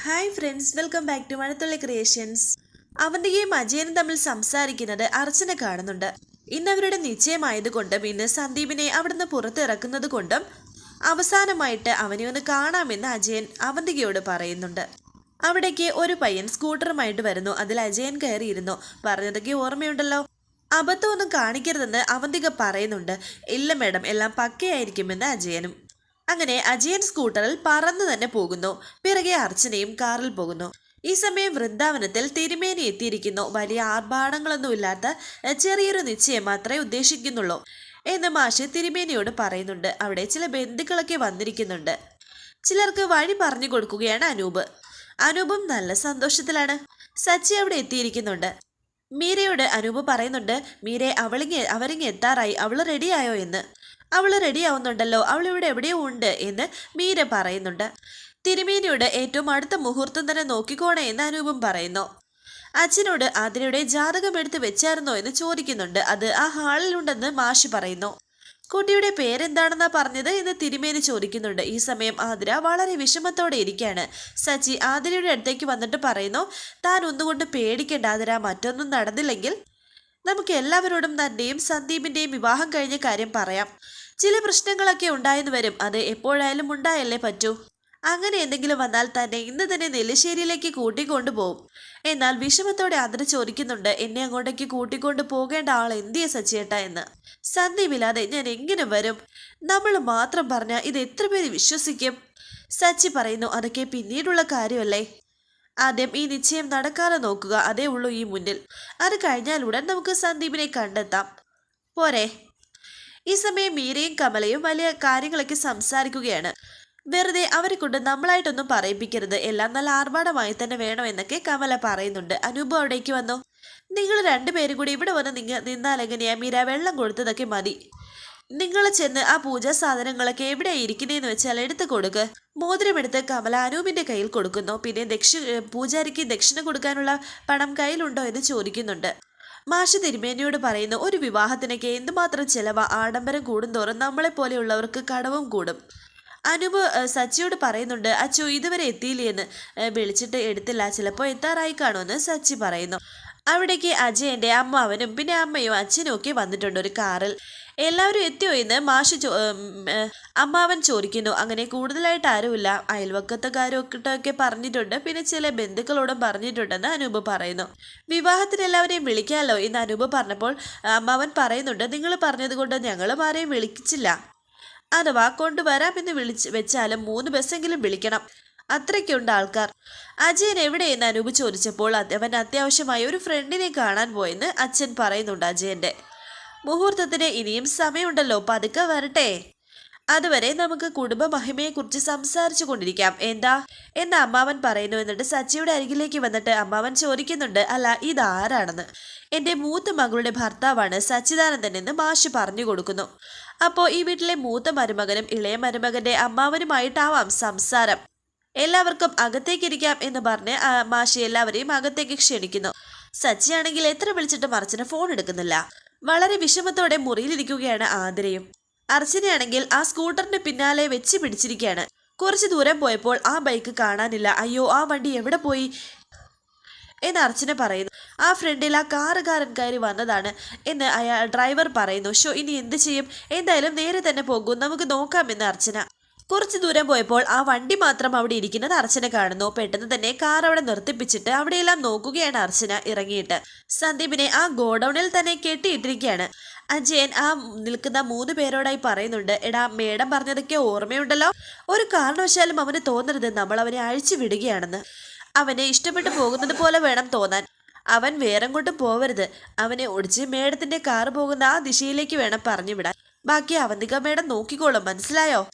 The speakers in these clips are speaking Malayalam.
Hi friends welcome back to Mazhathulli creations അവന്തികയും അജയനും തമ്മിൽ സംസാരിക്കുന്നത് അർച്ചന കാണുന്നുണ്ട്. ഇന്ന് അവരുടെ നിശ്ചയമായതുകൊണ്ടും ഇന്ന് സന്ദീപിനെ അവിടുന്ന് പുറത്തിറക്കുന്നത് കൊണ്ടും അവസാനമായിട്ട് അവനെ ഒന്ന് കാണാമെന്ന് അജയൻ അവന്തികയോട് പറയുന്നുണ്ട്. അവിടേക്ക് ഒരു പയ്യൻ സ്കൂട്ടറുമായിട്ട് വരുന്നു. അതിൽ അജയൻ കയറിയിരുന്നു. പറഞ്ഞതൊക്കെ ഓർമ്മയുണ്ടല്ലോ? അബദ്ധമൊന്നും കാണിക്കരുതെന്ന് അവന്തിക പറയുന്നുണ്ട്. ഇല്ല മേഡം എല്ലാം പക്കയായിരിക്കുമെന്ന് അജയനും അങ്ങനെ അജയൻ സ്കൂട്ടറിൽ പറന്നു തന്നെ പോകുന്നു. പിറകെ അർച്ചനയും കാറിൽ പോകുന്നു. ഈ സമയം വൃന്ദാവനത്തിൽ തിരുമേനി എത്തിയിരിക്കുന്നു. വലിയ ആർഭാടങ്ങളൊന്നുമില്ലാത്ത ചെറിയൊരു നിശ്ചയം മാത്രമേ ഉദ്ദേശിക്കുന്നുള്ളൂ എന്ന് മാഷ് തിരുമേനിയോട് പറയുന്നുണ്ട്. അവിടെ ചില ബന്ധുക്കളൊക്കെ വന്നിരിക്കുന്നുണ്ട്. ചിലർക്ക് വഴി പറഞ്ഞു കൊടുക്കുകയാണ് അനൂപ്. അനൂപും നല്ല സന്തോഷത്തിലാണ്. സച്ചി അവിടെ എത്തിയിരിക്കുന്നുണ്ട്. മീരയോട് അനൂപ് പറയുന്നുണ്ട് മീരെ അവളിങ്ങി അവരിങ്ങ് എത്താറായി. അവൾ റെഡിയായോ എന്ന്? അവൾ റെഡിയാവുന്നുണ്ടല്ലോ അവൾ ഇവിടെ എവിടെയോ ഉണ്ട് എന്ന് മീര പറയുന്നുണ്ട്. തിരുമേനിയുടെ ഏറ്റവും അടുത്ത മുഹൂർത്തം തന്നെ നോക്കിക്കോണേ എന്ന് അനൂപം പറയുന്നു. അച്ഛനോട് ആതിരയുടെ ജാതകം എടുത്ത് വെച്ചായിരുന്നോ എന്ന് ചോദിക്കുന്നുണ്ട്. അത് ആ ഹാളിലുണ്ടെന്ന് മാഷി പറയുന്നു. കുട്ടിയുടെ പേരെന്താണെന്നാ പറഞ്ഞത് എന്ന് തിരുമേനി ചോദിക്കുന്നുണ്ട്. ഈ സമയം ആതിര വളരെ വിഷമത്തോടെ ഇരിക്കുകയാണ്. സച്ചി ആതിരയുടെ അടുത്തേക്ക് വന്നിട്ട് പറയുന്നു താൻ ഒന്നുകൊണ്ട് പേടിക്കേണ്ട ആതിര മറ്റൊന്നും നടന്നില്ലെങ്കിൽ നമുക്ക് എല്ലാവരോടും തന്റെയും സന്ദീപിന്റെയും വിവാഹം കഴിഞ്ഞ കാര്യം പറയാം. ചില പ്രശ്നങ്ങളൊക്കെ ഉണ്ടായെന്ന് വരും. അത് എപ്പോഴായാലും ഉണ്ടായല്ലേ പറ്റൂ. അങ്ങനെ എന്തെങ്കിലും വന്നാൽ തന്നെ ഇന്ന് തന്നെ നെല്ലിശ്ശേരിയിലേക്ക് കൂട്ടിക്കൊണ്ടുപോകും എന്നാൽ വിഷമത്തോടെ അതിന് ചോദിക്കുന്നുണ്ട് എന്നെ അങ്ങോട്ടേക്ക് കൂട്ടിക്കൊണ്ടു പോകേണ്ട ആൾ എന്തിയ സച്ചിയേട്ട എന്ന്? സന്ദീപില്ലാതെ ഞാൻ എങ്ങനെ വരും? നമ്മൾ മാത്രം പറഞ്ഞാൽ ഇത് എത്ര പേര് വിശ്വസിക്കും? സച്ചി പറയുന്നു അതൊക്കെ പിന്നീടുള്ള കാര്യമല്ലേ? ആദ്യം ഈ നിശ്ചയം നടക്കാതെ നോക്കുക അതേ ഉള്ളൂ ഈ മുന്നിൽ. അത് കഴിഞ്ഞാൽ ഉടൻ നമുക്ക് സന്ദീപിനെ കണ്ടെത്താം. പോരെ. ഈ സമയം മീരയും കമലയും വലിയ കാര്യങ്ങളൊക്കെ സംസാരിക്കുകയാണ്. വെറുതെ അവരെ കൊണ്ട് നമ്മളായിട്ടൊന്നും പറയിപ്പിക്കരുത്. എല്ലാം നല്ല ആർഭാടമായി തന്നെ വേണമെന്നൊക്കെ കമല പറയുന്നുണ്ട്. അനൂപ് അവിടേക്ക് വന്നോ? നിങ്ങൾ രണ്ടുപേരും കൂടി ഇവിടെ വന്ന് നിങ്ങൾ നിന്നാൽ എങ്ങനെയാ മീര വെള്ളം കൊടുത്തതൊക്കെ മതി. നിങ്ങൾ ചെന്ന് ആ പൂജാ സാധനങ്ങളൊക്കെ എവിടെ ഇരിക്കുന്നതെന്ന് വെച്ചാൽ എടുത്ത് കൊടുക്ക്. മോതിരമെടുത്ത് കമല അനൂപിന്റെ കയ്യിൽ കൊടുക്കുന്നു. പിന്നെ ദക്ഷി പൂജാരിക്ക് ദക്ഷിണ കൊടുക്കാനുള്ള പണം കയ്യിലുണ്ടോ എന്ന് ചോദിക്കുന്നുണ്ട്. മാഷ് തിരുമേനിയോട് പറയുന്ന ഒരു വിവാഹത്തിനൊക്കെ എന്തുമാത്രം ചിലവ്? ആഡംബരം കൂടുന്തോറും നമ്മളെ പോലെയുള്ളവർക്ക് കടവും കൂടും. അനൂപ് സച്ചിയോട് പറയുന്നുണ്ട് അച്ചു ഇതുവരെ എത്തിയില്ലേ എന്ന് വിളിച്ചിട്ട് എടുത്തില്ല. ചിലപ്പോൾ എത്താറായി കാണുമെന്ന് സച്ചി പറയുന്നു. അവിടേക്ക് അമ്മ അമ്മാവനും പിന്നെ അമ്മയും അച്ഛനും ഒക്കെ വന്നിട്ടുണ്ട് ഒരു കാറിൽ. എല്ലാവരും എത്തിയോ എന്ന് മാഷ് ചോ അമ്മാവൻ ചോദിക്കുന്നു. അങ്ങനെ കൂടുതലായിട്ട് ആരുമില്ല. അയൽവക്കത്തുകാരൊക്കെ പറഞ്ഞിട്ടുണ്ട്. പിന്നെ ചില ബന്ധുക്കളോടും പറഞ്ഞിട്ടുണ്ടെന്ന് അനൂപ് പറയുന്നു. വിവാഹത്തിന് എല്ലാവരെയും വിളിക്കാമല്ലോ എന്ന് അനൂപ് പറഞ്ഞപ്പോൾ അമ്മാവൻ പറയുന്നുണ്ട്. നിങ്ങൾ പറഞ്ഞതുകൊണ്ട് ഞങ്ങളും ആരെയും വിളിച്ചില്ല. അഥവാ കൊണ്ടുവരാമെന്ന് വിളിച്ച് വെച്ചാലും മൂന്ന് ബസ്സെങ്കിലും വിളിക്കണം. അത്രയ്ക്കുണ്ട് ആൾക്കാർ. അജയൻ എവിടെയെന്ന് അനൂപ് ചോദിച്ചപ്പോൾ അവൻ അത്യാവശ്യമായി ഒരു ഫ്രണ്ടിനെ കാണാൻ പോയെന്ന് അച്ഛൻ പറയുന്നുണ്ട് അജയന്റെ. മുഹൂർത്തത്തിന് ഇനിയും സമയമുണ്ടല്ലോ പതുക്കെ വരട്ടെ. അതുവരെ നമുക്ക് കുടുംബ മഹിമയെക്കുറിച്ച് സംസാരിച്ചു കൊണ്ടിരിക്കാം. എന്താ? എന്ന് അമ്മാവൻ പറയുന്നു എന്നിട്ട് സച്ചിയുടെ അരികിലേക്ക് വന്നിട്ട് അമ്മാവൻ ചോദിക്കുന്നുണ്ട് അല്ല ഇതാരാണെന്ന്? എന്റെ മൂത്ത മകളുടെ ഭർത്താവാണ് സച്ചിദാനന്ദൻ എന്ന് മാഷ് പറഞ്ഞു കൊടുക്കുന്നു. അപ്പോ ഈ വീട്ടിലെ മൂത്ത മരുമകനും ഇളയ മരുമകന്റെ അമ്മാവനുമായിട്ടാവാം സംസാരം. എല്ലാവർക്കും അകത്തേക്കിരിക്കാം എന്ന് പറഞ്ഞ് മാഷി എല്ലാവരെയും അകത്തേക്ക് ക്ഷണിക്കുന്നു. സച്ചിയാണെങ്കിൽ എത്ര വിളിച്ചിട്ടും അർച്ചന ഫോൺ എടുക്കുന്നില്ല. വളരെ വിഷമത്തോടെ മുറിയിലിരിക്കുകയാണ് ആതിരയും. അർച്ചനയാണെങ്കിൽ ആ സ്കൂട്ടറിന്റെ പിന്നാലെ വെച്ച് പിടിച്ചിരിക്കുകയാണ്. കുറച്ച് ദൂരം പോയപ്പോൾ ആ ബൈക്ക് കാണാനില്ല. അയ്യോ ആ വണ്ടി എവിടെ പോയി? എന്ന് അർച്ചന പറയുന്നു. ആ ഫ്രണ്ടിൽ ആ കാറുകാരൻ കയറി വന്നതാണ് എന്ന് അയാൾ ഡ്രൈവർ പറയുന്നു. ഷോ ഇനി എന്ത് ചെയ്യും? എന്തായാലും നേരെ തന്നെ പോകും. നമുക്ക് നോക്കാമെന്ന് അർച്ചന കുറച്ച് ദൂരം പോയപ്പോൾ ആ വണ്ടി മാത്രം അവിടെ ഇരിക്കുന്നത് അർച്ചന കാണുന്നു. പെട്ടെന്ന് തന്നെ കാർ അവിടെ നിർത്തിപ്പിച്ചിട്ട് അവിടെയെല്ലാം നോക്കുകയാണ് അർച്ചന ഇറങ്ങിയിട്ട്. സന്ദീപിനെ ആ ഗോഡൌണിൽ തന്നെ കെട്ടിയിട്ടിരിക്കുകയാണ്. അജയൻ ആ നിൽക്കുന്ന മൂന്ന് പേരോടായി പറയുന്നുണ്ട് എടാ മേഡം പറഞ്ഞതൊക്കെ ഓർമ്മയുണ്ടല്ലോ. ഒരു കാരണവശാലും അവന് തോന്നരുത്. നമ്മൾ അവനെ അഴിച്ചു വിടുകയാണെന്ന്. അവനെ ഇഷ്ടപ്പെട്ടു പോകുന്നത് പോലെ വേണം തോന്നാൻ. അവൻ വേറെ കൊണ്ട് പോവരുത്. അവനെ ഒടിച്ച് മേഡത്തിന്റെ കാർ പോകുന്ന ആ ദിശയിലേക്ക് വേണം പറഞ്ഞു വിടാൻ ബാക്കി അവന്തിക മേഡം നോക്കിക്കോളും. മനസ്സിലായോ?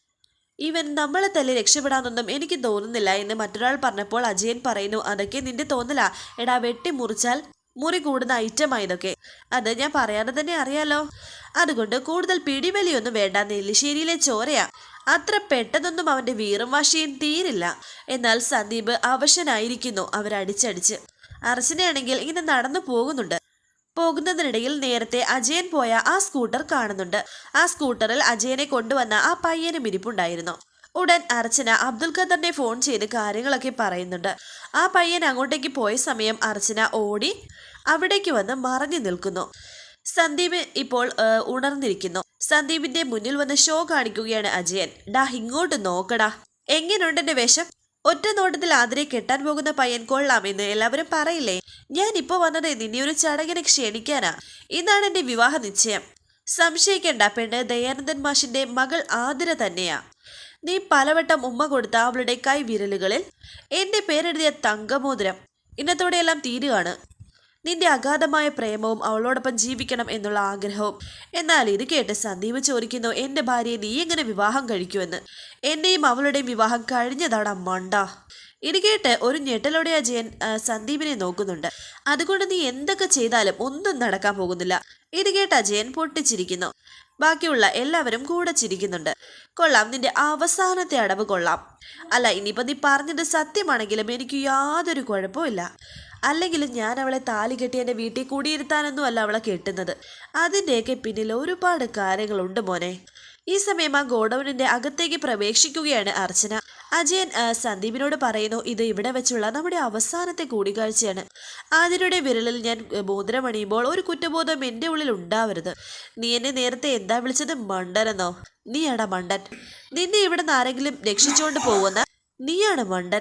ഇവൻ നമ്മളെ തല്ലി രക്ഷപ്പെടാനൊന്നും എനിക്ക് തോന്നുന്നില്ല എന്ന് മറ്റൊരാൾ പറഞ്ഞപ്പോൾ അജയൻ പറയുന്നു അതൊക്കെ നിന്റെ തോന്നലാ. എടാ വെട്ടി മുറിച്ചാൽ മുറി കൂടുന്ന ഐറ്റമായതൊക്കെ അത് ഞാൻ പറയാതെ തന്നെ അറിയാലോ. അതുകൊണ്ട് കൂടുതൽ പിടിവലിയൊന്നും വേണ്ട. നെല്ലിശ്ശേരിയിലെ ചോരയാ. അത്ര പെട്ടെന്നൊന്നും അവന്റെ വീറും വാശിയും തീരില്ല. എന്നാൽ സന്ദീപ് അവശനായിരിക്കുന്നു അവരടിച്ചടിച്ച്. അർച്ചനയാണെങ്കിൽ ഇങ്ങനെ നടന്നു പോകുന്നുണ്ട്. പോകുന്നതിനിടയിൽ നേരത്തെ അജയൻ പോയ ആ സ്കൂട്ടർ കാണുന്നുണ്ട്. ആ സ്കൂട്ടറിൽ അജയനെ കൊണ്ടുവന്ന ആ പയ്യനും ഇരിപ്പുണ്ടായിരുന്നു ഉടൻ അർച്ചന അബ്ദുൽ ഖദറിനെ ഫോൺ ചെയ്ത് കാര്യങ്ങളൊക്കെ പറയുന്നുണ്ട്. ആ പയ്യൻ അങ്ങോട്ടേക്ക് പോയ സമയം അർച്ചന ഓടി അവിടേക്ക് വന്ന് മറഞ്ഞു നിൽക്കുന്നു. സന്ദീപ് ഇപ്പോൾ ഉണർന്നിരിക്കുന്നു. സന്ദീപിന്റെ മുന്നിൽ വന്ന് ഷോ കാണിക്കുകയാണ് അജയൻ. ഡാ ഇങ്ങോട്ട് നോക്കടാ. എങ്ങനെയുണ്ട് എന്റെ വേഷം? ഒറ്റ നോട്ടത്തിൽ ആതിരെ കെട്ടാൻ പോകുന്ന പയ്യൻ കൊള്ളാമെന്ന് എല്ലാവരും പറയില്ലേ? ഞാൻ ഇപ്പൊ വന്നത് നിന്നെ ഒരു ചടങ്ങിനെ ക്ഷണിക്കാനാ. ഇന്നാണ് എന്റെ വിവാഹ നിശ്ചയം. സംശയിക്കേണ്ട പെണ്ണ് ദയാനന്ദൻ മാഷിന്റെ മകൾ ആതിര തന്നെയാ. നീ പലവട്ടം ഉമ്മ കൊടുത്ത അവളുടെ കൈ വിരലുകളിൽ എന്റെ പേരെഴുതിയ തങ്കമോതിരം ഇന്നത്തോടെയെല്ലാം തീരുകയാണ്. നിന്റെ അഗാധമായ പ്രേമവും അവളോടൊപ്പം ജീവിക്കണം എന്നുള്ള ആഗ്രഹവും. എന്നാൽ ഇത് കേട്ട് സന്ദീപ് ചോദിക്കുന്നു എന്റെ ഭാര്യയെ നീ എങ്ങനെ വിവാഹം കഴിക്കുമെന്ന്? എന്റെയും അവളുടെയും വിവാഹം കഴിഞ്ഞതാണ് മണ്ട. ഇത് കേട്ട് ഒരു ഞെട്ടലോടെ അജയൻ സന്ദീപിനെ നോക്കുന്നുണ്ട്. അതുകൊണ്ട് നീ എന്തൊക്കെ ചെയ്താലും ഒന്നും നടക്കാൻ പോകുന്നില്ല. ഇത് കേട്ട് അജയൻ പൊട്ടിച്ചിരിക്കുന്നു. ബാക്കിയുള്ള എല്ലാവരും കൂടെ ചിരിക്കുന്നുണ്ട്. കൊള്ളാം നിന്റെ അവസാനത്തെ അടവ് കൊള്ളാം. അല്ല ഇനിയിപ്പോ നീ പറഞ്ഞത് സത്യമാണെങ്കിലും എനിക്ക് യാതൊരു കുഴപ്പമില്ല അല്ലെങ്കിലും ഞാൻ അവളെ താലി കെട്ടി എന്റെ വീട്ടിൽ കൂടിയിരുത്താനൊന്നും അല്ല അവളെ കെട്ടുന്നത്. അതിന്റെയൊക്കെ പിന്നിൽ ഒരുപാട് കാര്യങ്ങളുണ്ട് മോനെ. ഈ സമയം ആ ഗോഡൗണിന്റെ അകത്തേക്ക് പ്രവേശിക്കുകയാണ് അർച്ചന. അജയൻ സന്ദീപിനോട് പറയുന്നു ഇത് ഇവിടെ വെച്ചുള്ള നമ്മുടെ അവസാനത്തെ കൂടിക്കാഴ്ചയാണ്. ആതിരയുടെ വിരലിൽ ഞാൻ മോതിരമണിയുമ്പോൾ മോതിരം ഒരു കുറ്റബോധം എന്റെ ഉള്ളിൽ ഉണ്ടാവരുത്. നീ എന്നെ നേരത്തെ എന്താ വിളിച്ചത്? മണ്ടനെന്നോ? നീയാടാ മണ്ടൻ. നിന്നെ ഇവിടെ നിന്ന് ആരെങ്കിലും രക്ഷിച്ചുകൊണ്ട് പോകുന്ന നീയാണ് മണ്ടൻ.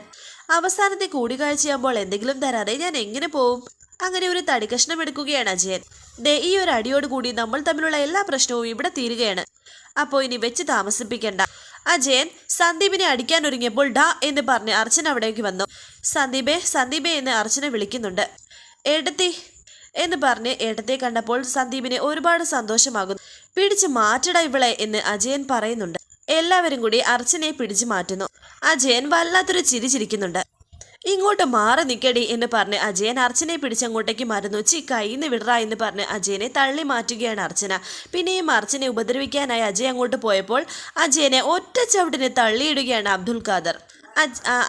അവസാനത്തെ കൂടിക്കാഴ്ചയാകുമ്പോൾ എന്തെങ്കിലും തരാതെ ഞാൻ എങ്ങനെ പോവും? അങ്ങനെ ഒരു തടികഷ്ണം എടുക്കുകയാണ് അജയൻ. ദേ ഈ ഒരു അടിയോട് കൂടി നമ്മൾ തമ്മിലുള്ള എല്ലാ പ്രശ്നവും ഇവിടെ തീരുകയാണ്. അപ്പോൾ ഇനി വെച്ച് താമസിപ്പിക്കണ്ട. അജയൻ സന്ദീപിനെ അടിക്കാൻ ഒരുങ്ങിയപ്പോൾ ഡാ എന്ന് പറഞ്ഞ് അർച്ചന അവിടേക്ക് വന്നു. സന്ദീപെ സന്ദീപെ എന്ന് അർച്ചന വിളിക്കുന്നുണ്ട്. ഏട്ടത്തി എന്ന് പറഞ്ഞ് ഏട്ടത്തെ കണ്ടപ്പോൾ സന്ദീപിനെ ഒരുപാട് സന്തോഷമാകുന്നു. പിടിച്ച് മാറ്റട ഇവളെ എന്ന് അജയൻ പറയുന്നുണ്ട്. എല്ലാവരും കൂടി അർച്ചനയെ പിടിച്ചു മാറ്റുന്നു. അജയൻ വല്ലാത്തൊരു ചിരി ചിരിക്കുന്നുണ്ട്. ഇങ്ങോട്ട് മാറി നിൽക്കടി എന്ന് പറഞ്ഞ് അജയൻ അർച്ചനയെ പിടിച്ചങ്ങോട്ടേക്ക് മരുന്നു ചി കൈന്ന് വിടറ എന്ന് പറഞ്ഞ് അജയനെ തള്ളി മാറ്റുകയാണ് അർച്ചന. പിന്നെയും അർച്ചനെ ഉപദ്രവിക്കാനായി അജയ് അങ്ങോട്ട് പോയപ്പോൾ അജയനെ ഒറ്റ ചവിട്ടിന് തള്ളിയിടുകയാണ് അബ്ദുൽ ഖാദർ.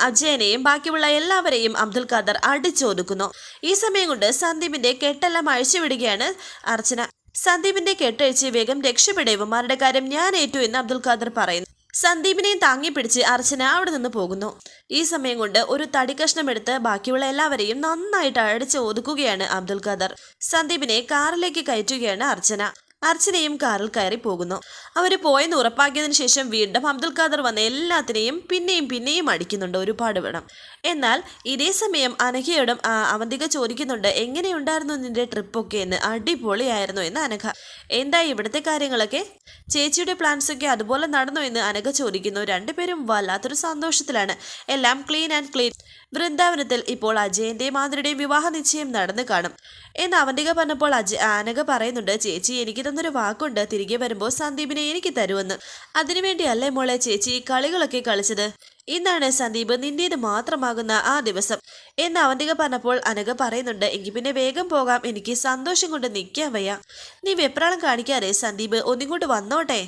അജയനെയും ബാക്കിയുള്ള എല്ലാവരെയും അബ്ദുൽ ഖാദർ അടിച്ചൊതുക്കുന്നു. ഈ സമയം കൊണ്ട് സന്ദീപിന്റെ കെട്ടെല്ലാം അഴിച്ചുവിടുകയാണ് അർച്ചന. സന്ദീപിന്റെ കെട്ടഴിച്ച് വേഗം രക്ഷപ്പെടുവന്മാരുടെ കാര്യം ഞാൻ ഏറ്റു എന്ന് അബ്ദുൽ ഖാദർ പറയുന്നു. സന്ദീപിനെയും താങ്ങി പിടിച്ച് അർച്ചന അവിടെ നിന്ന് പോകുന്നു. ഈ സമയം കൊണ്ട് ഒരു തടി കഷ്ണം എടുത്ത് ബാക്കിയുള്ള എല്ലാവരെയും നന്നായിട്ട് അടിച്ച് ഒതുക്കുകയാണ് അബ്ദുൽ ഖാദർ. സന്ദീപിനെ കാറിലേക്ക് കയറ്റുകയാണ് അർച്ചന. അർച്ചനയും കാറിൽ കയറി പോകുന്നു. അവർ പോയെന്ന് ഉറപ്പാക്കിയതിനു ശേഷം വീണ്ടും അബ്ദുൽ ഖാദർ വന്ന് എല്ലാത്തിനെയും പിന്നെയും പിന്നെയും അടിക്കുന്നുണ്ട് ഒരുപാട് വേണം. എന്നാൽ ഇതേ സമയം അനഘയോടും അവന്തിക ചോദിക്കുന്നുണ്ട് എങ്ങനെയുണ്ടായിരുന്നു നിന്റെ ട്രിപ്പൊക്കെ എന്ന്? അടിപൊളിയായിരുന്നു എന്ന് അനഘ. എന്താ ഇവിടുത്തെ കാര്യങ്ങളൊക്കെ? ചേച്ചിയുടെ പ്ലാൻസ് ഒക്കെ അതുപോലെ നടന്നു എന്ന് അനഘ ചോദിക്കുന്നു. രണ്ടുപേരും വല്ലാത്തൊരു സന്തോഷത്തിലാണ്. എല്ലാം ക്ലീൻ ആൻഡ് ക്ലീൻ. വൃന്ദാവനത്തിൽ ഇപ്പോൾ അജയന്റെയും മാതൃയുടെയും വിവാഹ നിശ്ചയം നടന്നു കാണും. എന്ന് അവന്തിക പറഞ്ഞപ്പോൾ അജ അനഘ പറയുന്നുണ്ട് ചേച്ചി എനിക്ക് തന്നൊരു വാക്കുണ്ട്. തിരികെ വരുമ്പോൾ സന്ദീപിനെ എനിക്ക് തരുമെന്ന്. അതിനുവേണ്ടിയല്ലേ മോളെ ചേച്ചി കളികളൊക്കെ കളിച്ചത്? ഇന്നാണ് സന്ദീപ് നിന്റേത് മാത്രമാകുന്ന ആ ദിവസം. എന്ന് അവന്തിക പറഞ്ഞപ്പോൾ അനഘ പറയുന്നുണ്ട് എങ്കിൽ പിന്നെ വേഗം പോകാം. എനിക്ക് സന്തോഷം കൊണ്ട് നിൽക്കാൻ വയ്യ. നീ വെപ്രാളം കാണിക്കാതെ സന്ദീപ് ഒന്നിങ്ങോട്ട് വന്നോട്ടെ?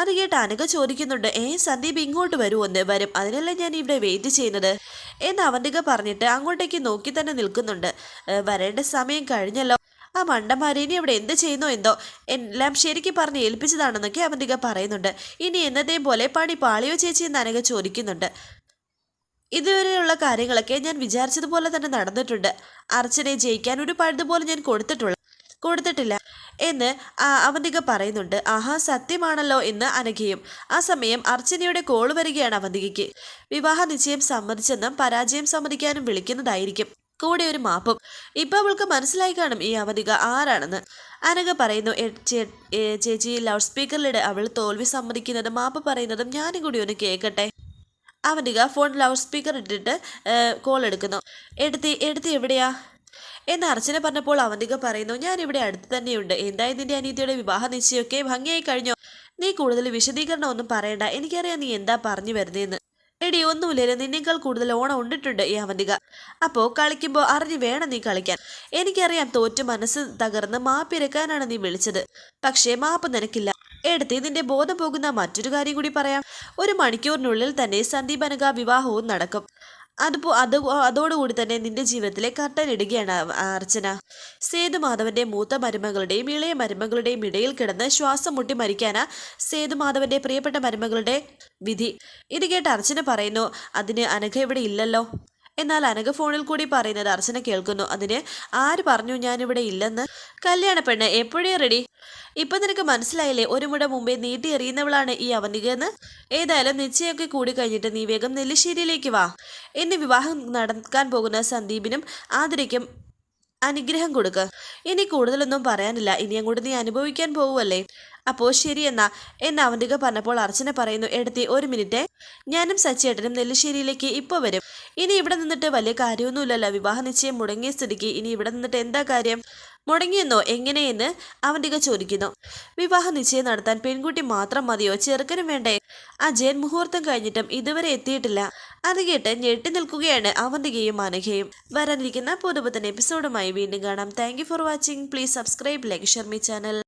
അത് കേട്ട് അനഘ ചോദിക്കുന്നുണ്ട് ഏ സന്ദീപ് ഇങ്ങോട്ട് വരുമെന്ന് വരും. അതിനല്ലേ ഞാൻ ഇവിടെ വെയിറ്റ് ചെയ്യുന്നത്? എന്ന് അവന്തിക പറഞ്ഞിട്ട് അങ്ങോട്ടേക്ക് നോക്കി തന്നെ നിൽക്കുന്നുണ്ട്. വരേണ്ട സമയം കഴിഞ്ഞല്ലോ. ആ മണ്ടന്മാരെ ഇനി അവിടെ എന്ത് ചെയ്യുന്നോ എന്തോ എല്ലാം ശരിക്കും പറഞ്ഞ് ഏൽപ്പിച്ചതാണെന്നൊക്കെ അവന്തിക പറയുന്നുണ്ട്. ഇനി എന്നതേം പോലെ പാടി പാളിയോ ചേച്ചി എന്ന് അനക ചോദിക്കുന്നുണ്ട്. ഇതുവരെയുള്ള കാര്യങ്ങളൊക്കെ ഞാൻ വിചാരിച്ചതുപോലെ തന്നെ നടന്നിട്ടുണ്ട്. അർച്ചനയെ ജയിക്കാൻ ഒരു പഴുതുപോലെ ഞാൻ കൊടുത്തിട്ടുള്ള കൊടുത്തിട്ടില്ല എന്ന് അവന്തിക പറയുന്നുണ്ട്. ആഹാ സത്യമാണല്ലോ എന്ന് അനഘയും. ആ സമയം അർച്ചനയുടെ കോൾ വരികയാണ് അവന്തികയ്ക്ക്. വിവാഹ നിശ്ചയം സമ്മതിച്ചെന്നും പരാജയം സമ്മതിക്കാനും വിളിക്കുന്നതായിരിക്കും. കൂടെ ഒരു മാപ്പും. ഇപ്പം അവൾക്ക് മനസ്സിലായി കാണും ഈ അവധിക ആരാണെന്ന്. അനഘ പറയുന്നു "എ, ചേച്ചി ലൗഡ് സ്പീക്കറിലിടെ. അവൾ തോൽവി സമ്മതിക്കുന്നതും മാപ്പ് പറയുന്നതും ഞാനും കൂടി ഒന്ന് കേൾക്കട്ടെ. അവധിക ഫോൺ ലൗഡ് സ്പീക്കർ ഇട്ടിട്ട് കോൾ എടുക്കുന്നു. എടുത്തി എടുത്തി എവിടെയാ? എന്ന് അർച്ചന പറഞ്ഞപ്പോൾ അവന്തിക പറയുന്നു ഞാൻ ഇവിടെ അടുത്ത് തന്നെയുണ്ട്. എന്തായി നിന്റെ അനീതിയുടെ വിവാഹ നിശ്ചയമൊക്കെ ഭംഗിയായി കഴിഞ്ഞോ? നീ കൂടുതൽ വിശദീകരണം ഒന്നും പറയണ്ട. എനിക്കറിയാം നീ എന്താ പറഞ്ഞു വരുന്നതെന്ന് എടി ഒന്നുമില്ല നിന്നേക്കാൾ കൂടുതൽ ഓണം ഉണ്ടിട്ടുണ്ട് ഈ അവന്തിക അപ്പോ കളിക്കുമ്പോൾ അറിഞ്ഞ് വേണം നീ കളിക്കാൻ. എനിക്കറിയാം തോറ്റ് മനസ്സ് തകർന്ന് മാപ്പിരക്കാനാണ് നീ വിളിച്ചത്. പക്ഷേ മാപ്പ് നിനക്കില്ല. എടുത്ത് നിന്റെ ബോധം പോകുന്ന മറ്റൊരു കാര്യം കൂടി പറയാം. ഒരു മണിക്കൂറിനുള്ളിൽ തന്നെ സന്ദീപ് അനഘ വിവാഹവും നടക്കും. അതുപോ അത് അതോടുകൂടി തന്നെ നിന്റെ ജീവിതത്തിലെ അവ- അർച്ചന. സേതുമാധവന്റെ മൂത്ത മരുമകളുടെയും ഇളയ മരുമകളുടെയും ഇടയിൽ കിടന്ന് ശ്വാസം മുട്ടി മരിക്കാനാ സേതുമാധവന്റെ പ്രിയപ്പെട്ട മരുമകളുടെ വിധി. ഇത് കേട്ട് അർച്ചന പറയുന്നു അതിന് അനഘ ഇവിടെ ഇല്ലല്ലോ. എന്നാൽ അനഘ ഫോണിൽ കൂടി പറയുന്നത് അർച്ചന കേൾക്കുന്നു. അതിന് ആര് പറഞ്ഞു ഞാനിവിടെ ഇല്ലെന്ന്? കല്യാണ പെണ്ണ് എപ്പോഴേ റെഡി ഇപ്പൊ നിനക്ക് മനസ്സിലായില്ലേ? ഒരു മുട മുമ്പേ നീട്ടി എറിയുന്നവളാണ് ഈ അവനിക എന്ന്? ഏതായാലും നിശ്ചയമൊക്കെ കൂടി കഴിഞ്ഞിട്ട് നീ വേഗം നെല്ലിശ്ശേരിയിലേക്ക് വാ. ഇന്ന് വിവാഹം നടക്കാൻ പോകുന്ന സന്ദീപിനും ആതിരയ്ക്കും അനുഗ്രഹം കൊടുക്ക്. ഇനി കൂടുതലൊന്നും പറയാനില്ല. ഇനി അങ്ങോട്ട് നീ അനുഭവിക്കാൻ പോവുമല്ലേ അപ്പോൾ ശരി എന്നാ. എന്ന് അവന്തിക പറഞ്ഞപ്പോൾ അർച്ചന പറയുന്നു എടുത്തി ഒരു മിനിറ്റ്. ഞാനും സച്ചേട്ടനും നെല്ലിശ്ശേരിയിലേക്ക് ഇപ്പോൾ വരും. ഇനി ഇവിടെ നിന്നിട്ട് വലിയ കാര്യമൊന്നുമില്ലല്ലോ. വിവാഹ നിശ്ചയം മുടങ്ങിയ സ്ഥിതിക്ക് ഇനി ഇവിടെ നിന്നിട്ട് എന്താ കാര്യം? മുടങ്ങിയെന്നോ? എങ്ങനെയെന്ന് അവന്തിക ചോദിക്കുന്നു. വിവാഹ നിശ്ചയം നടത്താൻ പെൺകുട്ടി മാത്രം മതിയോ? ചെറുക്കനും വേണ്ടേ? അജയൻ മുഹൂർത്തം കഴിഞ്ഞിട്ടും ഇതുവരെ എത്തിയിട്ടില്ല. അത് കേട്ട് ഞെട്ടി നിൽക്കുകയാണ് അവന്തികയും അനഘയും വരാനിരിക്കുന്ന പുതുപുത്തൻ എപ്പിസോഡുമായി വീണ്ടും കാണാം. Thank for watching please subscribe like Sharmi channel